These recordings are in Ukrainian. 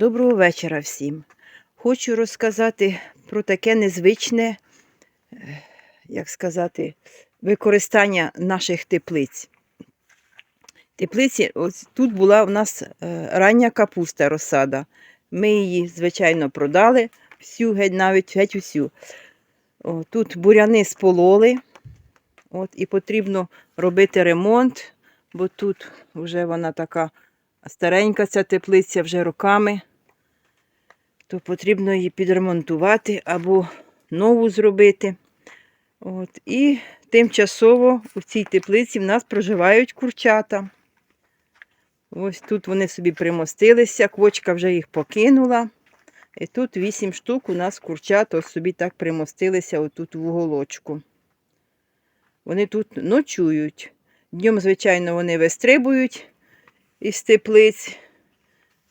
Доброго вечора всім. Хочу розказати про таке незвичне, е, як сказати, використання наших теплиць. Теплиці, ось тут була в нас е, рання капуста розсада. Ми її, звичайно, продали всю, геть навіть геть усю. О, тут буряни спололи. От, і потрібно робити ремонт, бо тут вже вона така старенька, ця теплиця вже роками, то потрібно її підремонтувати або нову зробити. От, і тимчасово у цій теплиці в нас проживають курчата. Ось тут вони собі примостилися, квочка вже їх покинула. І тут вісім штук у нас курчат ось собі так примостилися отут в уголочку. Вони тут ночують. Днем, звичайно, вони вистрибують із теплиць.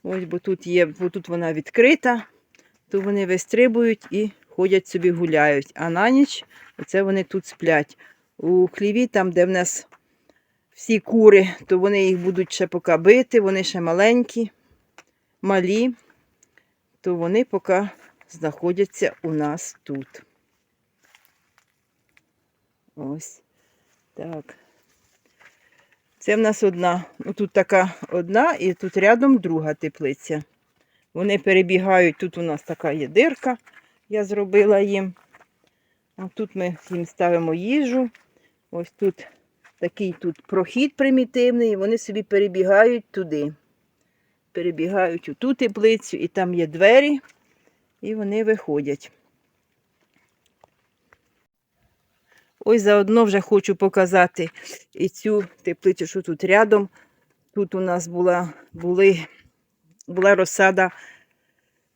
Ось, бо тут є, бо тут вона відкрита, то вони вистрибують і ходять собі гуляють. А на ніч оце вони тут сплять. У хліві, там, де в нас всі кури, то вони їх будуть ще поки бити, вони ще маленькі, малі, то вони поки знаходяться у нас тут. Ось так. Це в нас одна. Ну, тут така одна і тут рядом друга теплиця. Вони перебігають, тут у нас така є дирка, я зробила їм. А тут ми їм ставимо їжу. Ось тут такий тут прохід примітивний, вони собі перебігають туди. Перебігають у ту теплицю, і там є двері, і вони виходять. Ось заодно вже хочу показати і цю теплицю, що тут рядом. Тут у нас була, були, була розсада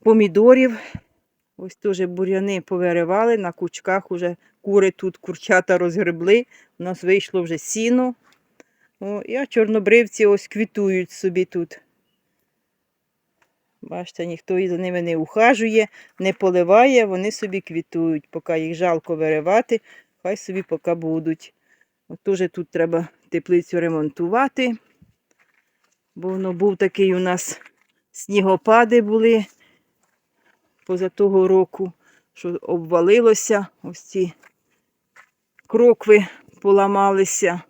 помідорів. Ось теж буряни повиривали, на кучках уже кури тут, курчата розгребли. У нас вийшло вже сіно. О, і чорнобривці ось квітують собі тут. Бачите, ніхто за ними не ухажує, не поливає, вони собі квітують, поки їх жалко виривати, хай собі поки будуть. От теж тут треба теплицю ремонтувати, бо воно був такий у нас снігопади були поза того року, що обвалилося, ось ці крокви поламалися.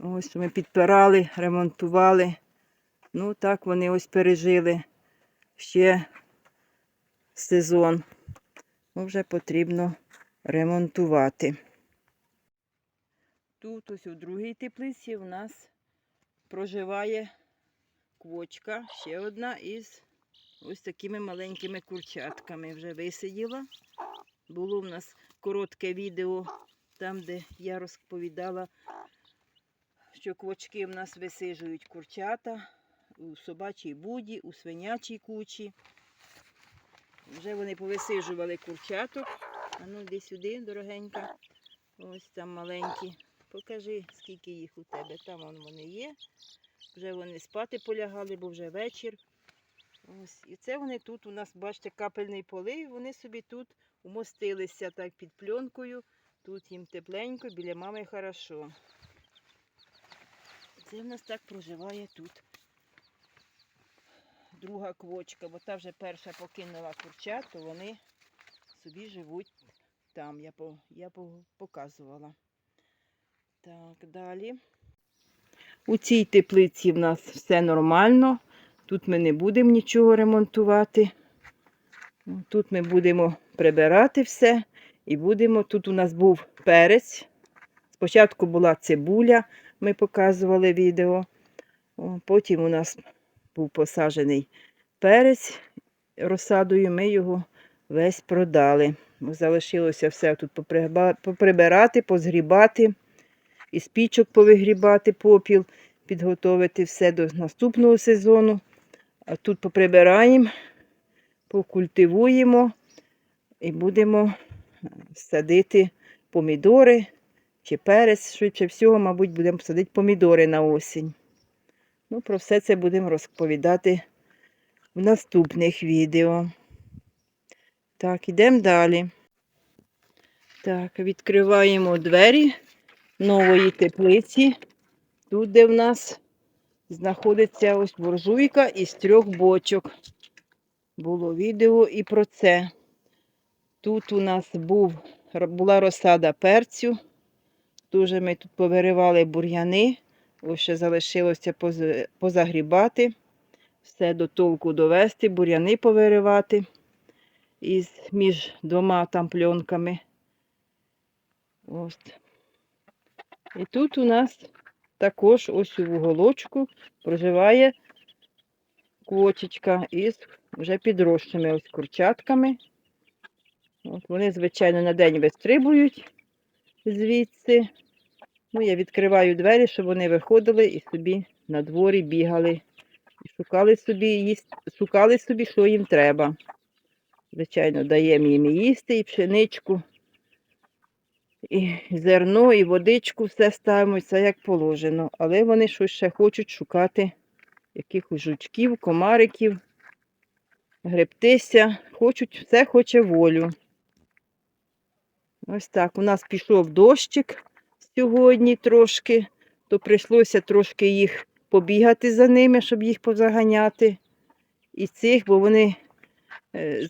Ось ми підпирали, ремонтували. Ну, так вони ось пережили ще сезон. Вже потрібно ремонтувати. Тут ось у другій теплиці у нас проживає квочка, ще одна із ось такими маленькими курчатками. Вже висиділа. Було в нас коротке відео, там, де я розповідала, що квочки в нас висижують курчата у собачій буді, у свинячій кучі. Вже вони повисижували курчаток. А ну йди сюди, дорогенька. Ось там маленькі. Покажи, скільки їх у тебе. Там вон вони є. Вже вони спати полягали, бо вже вечір. Ось. І це вони тут у нас, бачите, капельний полив. Вони собі тут умостилися так під пленкою. Тут їм тепленько, біля мами хорошо. Це в нас так проживає тут друга квочка, бо та вже перша покинула курчат, то вони собі живуть там. Я, по, я по, показувала. Так, далі. У цій теплиці в нас все нормально. Тут ми не будемо нічого ремонтувати. Тут ми будемо прибирати все. І будемо. Тут у нас був перець. Спочатку була цибуля, ми показували відео. Потім у нас був посаджений перець розсадою, ми його весь продали. Залишилося все тут поприбирати, позгрібати, із пічок повигрібати попіл, підготовити все до наступного сезону. А тут поприбираємо, покультивуємо і будемо садити помідори чи перець. Швидше всього, мабуть, будемо садити помідори на осінь. Ну, про все це будемо розповідати в наступних відео. Так, йдемо далі. Так, відкриваємо двері нової теплиці. Тут, де в нас знаходиться ось буржуйка із трьох бочок. Було відео і про це. Тут у нас був, була розсада перцю. Дуже ми тут повиривали бур'яни. Ось ще залишилося позагрібати. Все до толку довести, бур'яни повиривати із між двома там пленками. Ось. І тут у нас також ось у вуголочку проживає квочечка із вже підросшими ось курчатками. От вони, звичайно, на день вистрибують звідси. Ну, я відкриваю двері, щоб вони виходили і собі на дворі бігали. І шукали собі, їсть, шукали собі, що їм треба. Звичайно, даємо їм і їсти, і пшеничку, і зерно, і водичку, все ставимо, все як положено. Але вони щось ще хочуть шукати якихось жучків, комариків, гребтися. Хочуть, все хоче волю. Ось так. У нас пішов дощик сьогодні трошки, то прийшлося трошки їх побігати за ними, щоб їх позаганяти. І цих, бо вони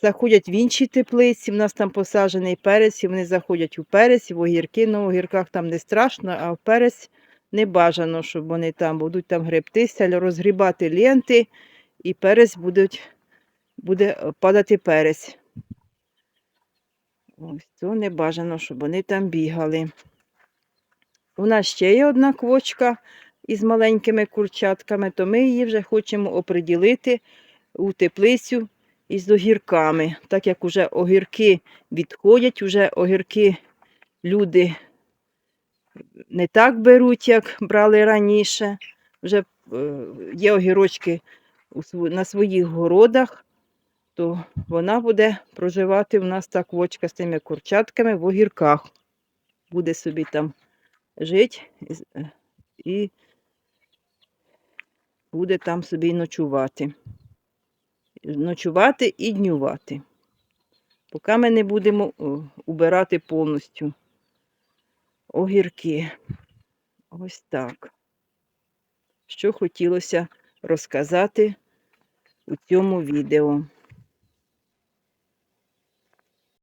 заходять в інші теплиці. У нас там посаджений перець, і вони заходять у перець, в огірки. Ну, в огірках там не страшно, а в перець не бажано, щоб вони там будуть там гребтися, розгрібати ленти, і перець будуть, буде е, падати перець. Ось то не бажано, щоб вони там бігали. У нас ще є одна квочка із маленькими курчатками, то ми її вже хочемо оприділити у теплицю із огірками. Так як уже огірки відходять, уже огірки люди не так беруть, як брали раніше. Вже е, є огірочки на своїх городах, то вона буде проживати у нас та квочка з тими курчатками в огірках. Буде собі там жити е, і буде там собі ночувати. Ночувати і днювати. Поки ми не будемо о, убирати повністю огірки. Ось так. Що хотілося розказати у цьому відео.